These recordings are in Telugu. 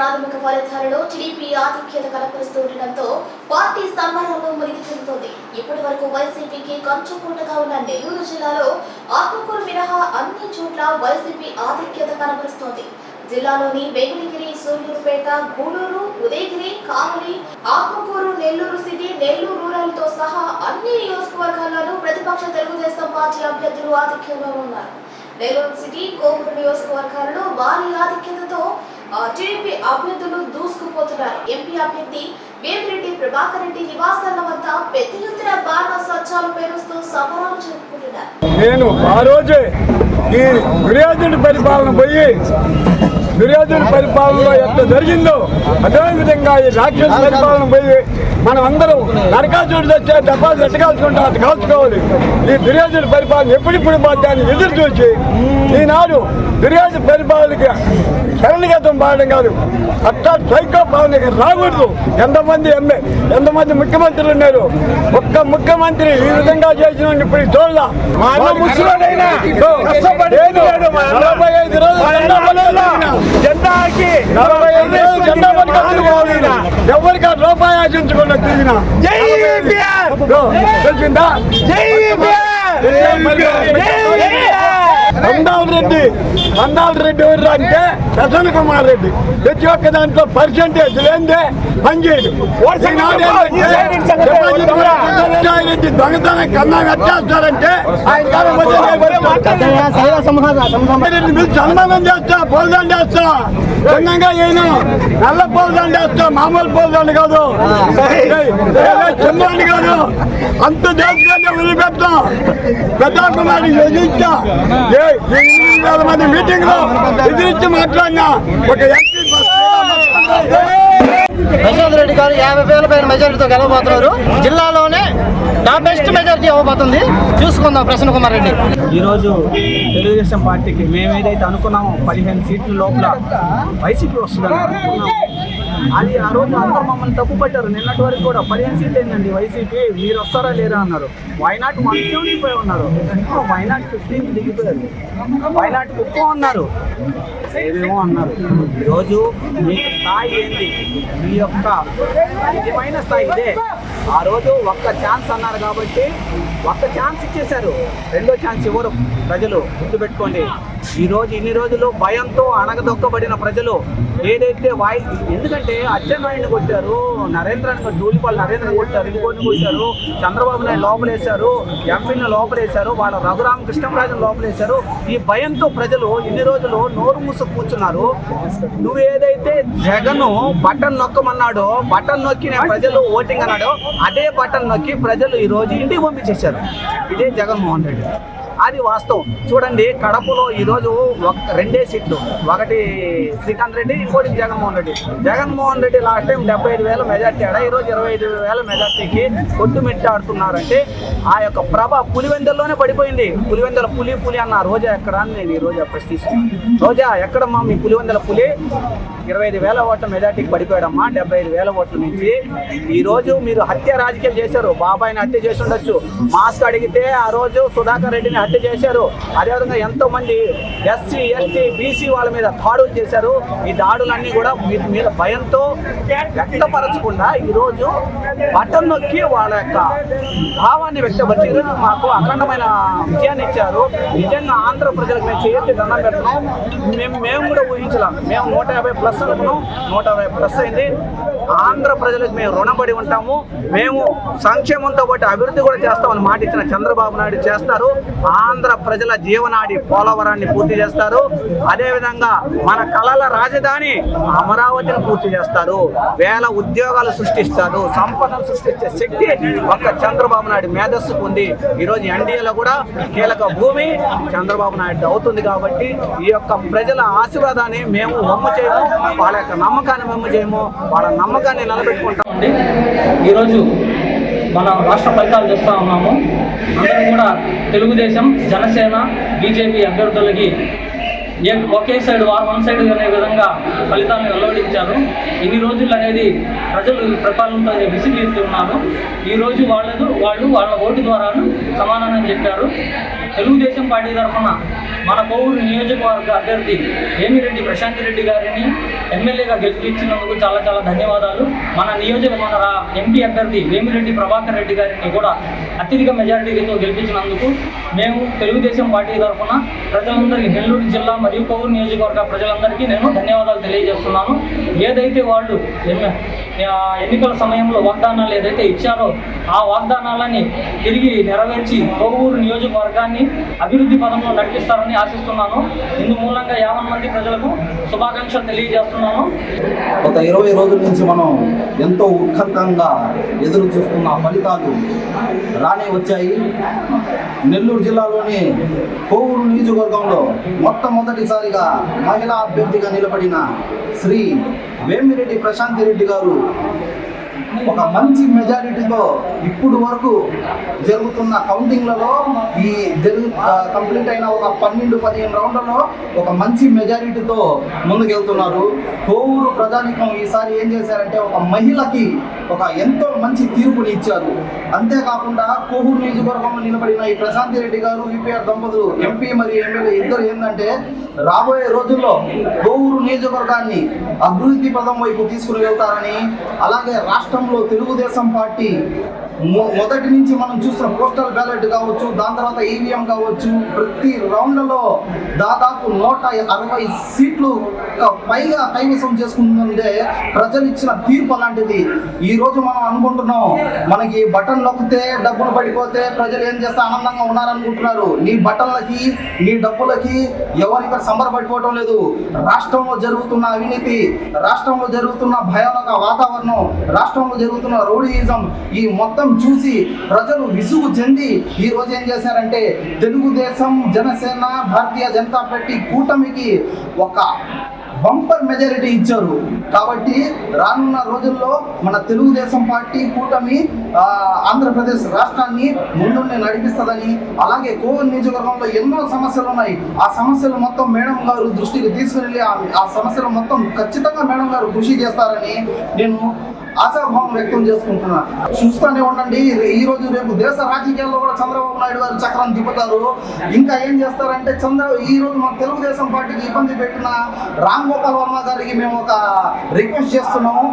ప్రాథమిక ఫలితాలలో టీడీపీ ఆధిక్యత కనపరుస్తుండటంతో పార్టీ సంబరాల్లో మునిగి చెందుతోంది ఇప్పటి వరకు వైసీపీకి కంచుకోటగా ఉన్న నెల్లూరు జిల్లాలో ఆత్మకూరు మినహా అన్ని చోట్ల వైసీపీ ఆధిక్యత కనపరుస్తోంది. జిల్లాలోని వెంకటగిరి సూర్యుడుపేట గూడూరు ఉదయగిరి కావలి ఆత్మకూరు నెల్లూరు సిటీ నెల్లూరు రూరల్తో సహా అన్ని నియోజకవర్గాల్లోనూ ప్రతిపక్ష తెలుగుదేశం పార్టీ అభ్యర్థులు ఆధిక్యంలో ఉన్నారు. నెల్లూరు సిటీ కోపూరు నియోజకవర్గాలలో భారీ ఆధిక్యతతో టీడీపీ అభ్యర్థులు దూసుకుపోతున్నారు. ఎంపీ అభ్యర్థి వేమిరెడ్డి ప్రభాకర్ రెడ్డి నివాసాల వద్ద పెద్ద ఎత్తున బాణ సత్యాలు పేరుస్తూ సంబరాలు జరుపుకుంటున్నారు నేను ఆ రోజే ఈ దుర్యోధన పరిపాలన పోయి దుర్యోధన పరిపాలనలో ఎంత జరిగిందో అదే విధంగా ఈ రాక్షస పరిపాలన పోయి మనం అందరం నరకాసుడు తెచ్చే డబ్బాలు ఎట్ట కాల్చుకుంటాం అట్ట కాల్చుకోవాలి. ఈ దుర్యోధన పరిపాలన ఎప్పుడిప్పుడు దాన్ని ఎదురు చూసి ఈనాడు దుర్యోధన పరిపాలనకి శరణగతం పాడడం కాదు. అట్టా సైకో పాలన ఇక రాకూడదు. ఎంతమంది ఎమ్మె ఎంతమంది ముఖ్యమంత్రులు ఉన్నారు? ఒక్క ముఖ్యమంత్రి ఈ విధంగా చేసిన ఇప్పుడు చూడాల ఎవరికి రూపాయి ఆశించకుండా తిరిగిన! తెలిసిందా రెడ్డి రెడ్డి ఎవరు అంటే ప్రసన్న కుమార్ రెడ్డి ప్రతి ఒక్క దాంట్లో పర్సెంటేజ్ లేదే పనిచేయడు రెడ్డి దొంగతనం కన్నా కట్టేస్తారంటే ఆయన మీరు సన్మానం చేస్తా పోల్దండ చేస్తా చిన్నగా నేను నల్ల పోల్దండ చేస్తా మామూలు పోల్దండ కాదు చిన్నవాడిని కాదు అంత దేశంగా వదిలిపెడతాం పెద్ద కుమారుడు ఎదిరించా ఏ వేల మంది మీటింగ్లో ఎదిరించి మాట్లాడినా ఒక ఎంపీ యశవంత్ రెడ్డి గారు యాభై వేల పైన మెజారిటీతో గెలవబోతున్నారు. జిల్లాలోనే నా బెస్ట్ మెజారిటీ అవ్వబోతుంది చూసుకుందాం ప్రసన్న కుమార్ రెడ్డి. ఈరోజు తెలుగుదేశం పార్టీకి మేము ఏదైతే అనుకున్నామో పదిహేను సీట్ల లోపల వైసీపీ వస్తుందని అనుకున్నాము అది ఆ రోజు అందరూ మమ్మల్ని తప్పు పట్టారు. నిన్నటి వరకు కూడా పదిహేను సీట్లు ఏంటండి వైసీపీ. మీరు వస్తారా లేరా అన్నారు. వైనాట్ వన్ ఉండిపోయి ఉన్నారు. వైనాట్ ఫిఫ్టీన్ దిగిపోయారు. వైనాట్ ఎక్కువ ఉన్నారు. ఏమేమో అన్నారు. ఈరోజు మీకు స్థాయి ఏంది? మీ యొక్క నిజమైన స్థాయి ఇదే. ఆ రోజు ఒక్క ఛాన్స్ అన్నారు కాబట్టి ఒక్క ఛాన్స్ ఇచ్చేశారు. రెండో ఛాన్స్ ఇవ్వరు ప్రజలు. గుర్తుపెట్టుకోండి ఈ రోజు ఇన్ని రోజులు భయంతో అణగదొక్కబడిన ప్రజలు ఏదైతే వాయి ఎందుకంటే అచ్చెన్నాయుడిని కొట్టారు నరేంద్ర ధూళిపాల్ నరేంద్ర కొట్టారు ఇంకోని కొట్టారు చంద్రబాబు నాయుడు లోపలేశారు ఎంపీని లోపలేశారు వాళ్ళ రఘురామ కృష్ణరాజుని లోపలేశారు. ఈ భయంతో ప్రజలు ఇన్ని రోజులు నోరు మూసు కూర్చున్నారు. నువ్వు ఏదైతే జగన్ బటన్ నొక్కమన్నాడు. బటన్ నొక్కినే ప్రజలు ఓటింగ్ అన్నాడు. అదే బటన్ నొక్కి ప్రజలు ఈ రోజు ఇంటికి పంపించేశారు. ఇదే జగన్మోహన్ రెడ్డి. అది వాస్తవం. చూడండి కడపలో ఈరోజు ఒక రెండే సీట్లు. ఒకటి శ్రీకాంత్ రెడ్డి ఇంకోటి జగన్మోహన్ రెడ్డి. జగన్మోహన్ రెడ్డి లాస్ట్ టైం డెబ్బై ఐదు వేల మెజార్టీ ఆడ? ఈరోజు ఇరవై ఐదు వేల మెజార్టీకి కొట్టుమిట్టాడుతున్నారంటే ఆ యొక్క ప్రభ పులివెందల్లోనే పడిపోయింది. పులివెందల పులి పులి అన్న రోజా ఎక్కడ అని నేను ఈ రోజా ప్రశ్నిస్తున్నాను రోజా ఎక్కడమ్మా మీ పులివెందల పులి? ఇరవై ఐదు వేల ఓట్ల మెజార్టీకి పడిపోయాడమ్మా. డెబ్బై ఐదు వేల ఓట్ల నుంచి. ఈ రోజు మీరు హత్య రాజకీయం చేశారు. బాబాయిని హత్య చేసి ఉండొచ్చు. మాస్క్ అడిగితే ఆ రోజు సుధాకర్ రెడ్డిని హత్య చేశారు. అదేవిధంగా ఎంతో మంది ఎస్సీ ఎస్టీ బీసీ వాళ్ళ మీద దాడులు చేశారు. ఈ దాడులన్నీ కూడా మీద భయంతో వ్యక్తపరచకుండా ఈరోజు బటన్ నొక్కి వాళ్ళ యొక్క భావాన్ని వ్యక్తపరిచి ఈరోజు మాకు అఖండమైన విజయాన్ని ఇచ్చారు. నిజంగా ఆంధ్ర ప్రజలకు మేము చేయొచ్చు దండం పెడుతున్నాం. మేము మేము కూడా ఊహించలేం. మేము నూట యాభై ప్లస్ అనుకున్నాం నూట అరవై ప్లస్ అయింది. ఆంధ్ర ప్రజలకు మేము రుణపడి ఉంటాము. మేము సంక్షేమంతో పాటు అభివృద్ధి కూడా చేస్తామని మాట ఇచ్చిన చంద్రబాబు నాయుడు చేస్తారు ఆంధ్ర ప్రజల జీవనాడి పోలవరాన్ని పూర్తి చేస్తారు. అదేవిధంగా మన కళల రాజధాని అమరావతిని పూర్తి చేస్తారు. వేల ఉద్యోగాలు సృష్టిస్తారు. సంపదను సృష్టించే శక్తి ఒక్క చంద్రబాబు నాయుడు మేధస్సుకు ఉంది. ఈరోజు ఎన్డీఏలో కూడా కీలక భూమి చంద్రబాబు నాయుడు అవుతుంది కాబట్టి ఈ యొక్క ప్రజల ఆశీర్వాదాన్ని మేము వమ్ము చేయము. వాళ్ళ యొక్క నమ్మకాన్ని వమ్ము చేయము వాళ్ళ నమ్మకాన్ని నిలబెట్టుకుంటాం ఉంది ఈరోజు మన రాష్ట్ర ఫలితాలు చూస్తూ ఉన్నాము. అందరం కూడా తెలుగుదేశం జనసేన బీజేపీ అభ్యర్థులకి ఏ ఒకే సైడ్ వారు వన్ సైడ్ అనే విధంగా ఫలితాలను వెల్లడించారు. ఇన్ని రోజులు అనేది ప్రజలు ఈ విసిగిస్తున్నారు. ఈరోజు ఈ రోజు వాళ్ళదు వాళ్ళు వాళ్ళ ఓటు ద్వారాను సమాధానం చెప్పారు. తెలుగుదేశం పార్టీ తరఫున మన కోవూరు నియోజకవర్గ అభ్యర్థి వేమిరెడ్డి ప్రశాంత్ రెడ్డి గారిని ఎమ్మెల్యేగా గెలిపించినందుకు చాలా చాలా ధన్యవాదాలు. మన నియోజక మన ఎంపీ అభ్యర్థి వేమిరెడ్డి ప్రభాకర్ రెడ్డి గారిని కూడా అత్యధిక మెజారిటీతో గెలిపించినందుకు మేము తెలుగుదేశం పార్టీ తరఫున ప్రజలందరికీ నెల్లూరు జిల్లా మరియు కోవూరు నియోజకవర్గ ప్రజలందరికీ నేను ధన్యవాదాలు తెలియజేస్తున్నాను. ఏదైతే వాళ్ళు ఎన్నికల సమయంలో వాగ్దానాలు ఏదైతే ఇచ్చారో ఆ వాగ్దానాలని తిరిగి నెరవేర్చి కోవూరు నియోజకవర్గాన్ని అభివృద్ధి పదంలో నడిపిస్తారని ఆశిస్తున్నాను. ఇందు మూలంగా యాభై మంది ప్రజలకు శుభాకాంక్షలు తెలియజేస్తున్నాను. గత ఇరవై రోజుల నుంచి మనం ఎంతో ఉత్కంఠంగా ఎదురు చూస్తున్న ఫలితాలు రానే వచ్చాయి. నెల్లూరు జిల్లాలోని కోవూరు నియోజకవర్గంలో మొట్టమొదటిసారిగా మహిళా అభ్యర్థిగా నిలబడిన శ్రీ వేమిరెడ్డి ప్రశాంతి రెడ్డి గారు ఒక మంచి మెజారిటీతో ఇప్పుడు వరకు జరుగుతున్న కౌంటింగ్లలో ఈ జరుగు కంప్లీట్ అయిన ఒక పన్నెండు పదిహేను రౌండ్లలో ఒక మంచి మెజారిటీతో ముందుకెళ్తున్నారు. కోవూరు ప్రజానికం ఈసారి ఏం చేశారంటే ఒక మహిళకి ఒక ఎంతో మంచి తీర్పుని ఇచ్చారు. అంతేకాకుండా కోహూరు నియోజకవర్గంలో నిలబడిన ఈ ప్రశాంతి రెడ్డి గారు విపిఆర్ దంపతులు ఎంపీ మరియు ఎమ్మెల్యే ఇద్దరు ఏంటంటే రాబోయే రోజుల్లో కోవూరు నియోజకవర్గాన్ని అభివృద్ధి పదం వైపు తీసుకుని వెళ్తారని అలాగే రాష్ట్రంలో తెలుగుదేశం పార్టీ మొదటి నుంచి మనం చూసిన పోస్టల్ బ్యాలెట్ కావచ్చు దాని తర్వాత ఈవీఎం కావచ్చు ప్రతి రౌండ్లలో దాదాపు నూట అరవై సీట్లు పైగా కైవసం చేసుకుంటుందే ప్రజలు ఇచ్చిన తీర్పు అలాంటిది. ఈ రోజు మనం అనుకుంటున్నాం మనకి బటన్ నొక్కితే డబ్బులు పడిపోతే ప్రజలు ఏం చేస్తే ఆనందంగా ఉన్నారనుకుంటున్నారు. నీ బటన్లకి నీ డబ్బులకి ఎవరు ఇక్కడ సంబరపడిపోవటం లేదు. రాష్ట్రంలో జరుగుతున్న అవినీతి రాష్ట్రంలో జరుగుతున్న భయానక వాతావరణం రాష్ట్రంలో జరుగుతున్న రౌడీయిజం ఈ మొత్తం చూసి ప్రజలు విసుగు చెంది ఈ రోజు ఏం చేశారంటే తెలుగుదేశం జనసేన భారతీయ జనతా పార్టీ కూటమికి ఒక బంపర్ మెజారిటీ ఇచ్చారు. కాబట్టి రానున్న రోజుల్లో మన తెలుగుదేశం పార్టీ కూటమి ఆంధ్రప్రదేశ్ రాష్ట్రాన్ని ముందుండి నడిపిస్తుందని అలాగే కోవిడ్ నియోజకవర్గంలో ఎన్నో సమస్యలు ఉన్నాయి. ఆ సమస్యలు మొత్తం మేడం గారు దృష్టికి తీసుకుని ఆ సమస్యలు మొత్తం ఖచ్చితంగా మేడం గారు కృషి చేస్తారని నేను ఆశాభావం వ్యక్తం చేసుకుంటున్నారు. చూస్తూనే ఉండండి ఈ రోజు రేపు దేశ రాజకీయాల్లో కూడా చంద్రబాబు నాయుడు గారు చక్రం తిప్పుతారు. ఇంకా ఏం చేస్తారంటే చంద్ర ఈ రోజు మన తెలుగుదేశం పార్టీకి ఇబ్బంది పెట్టిన రామ్ గోపాల్ వర్మ గారికి మేము ఒక రిక్వెస్ట్ చేస్తున్నాము.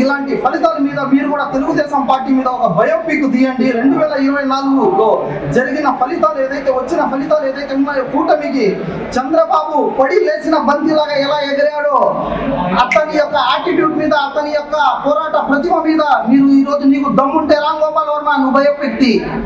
ఇలాంటి ఫలితాల మీద మీరు కూడా తెలుగుదేశం పార్టీ మీద ఒక బయోపిక్ తీయండి. రెండు వేల ఇరవై నాలుగులో జరిగిన ఫలితాలు ఏదైతే వచ్చిన ఫలితాలు ఏదైతే ఉన్నాయో కూటమికి చంద్రబాబు పడి లేచిన బంతిలాగా ఎలా ఎగిరాడో అతని యొక్క యాటిట్యూడ్ మీద అతని యొక్క పోరాట ప్రతిమ మీద మీరు ఈ రోజు నీకు దమ్ముంటే రామ్ గోపాల్ వర్మ నువ్వు బయోపిక్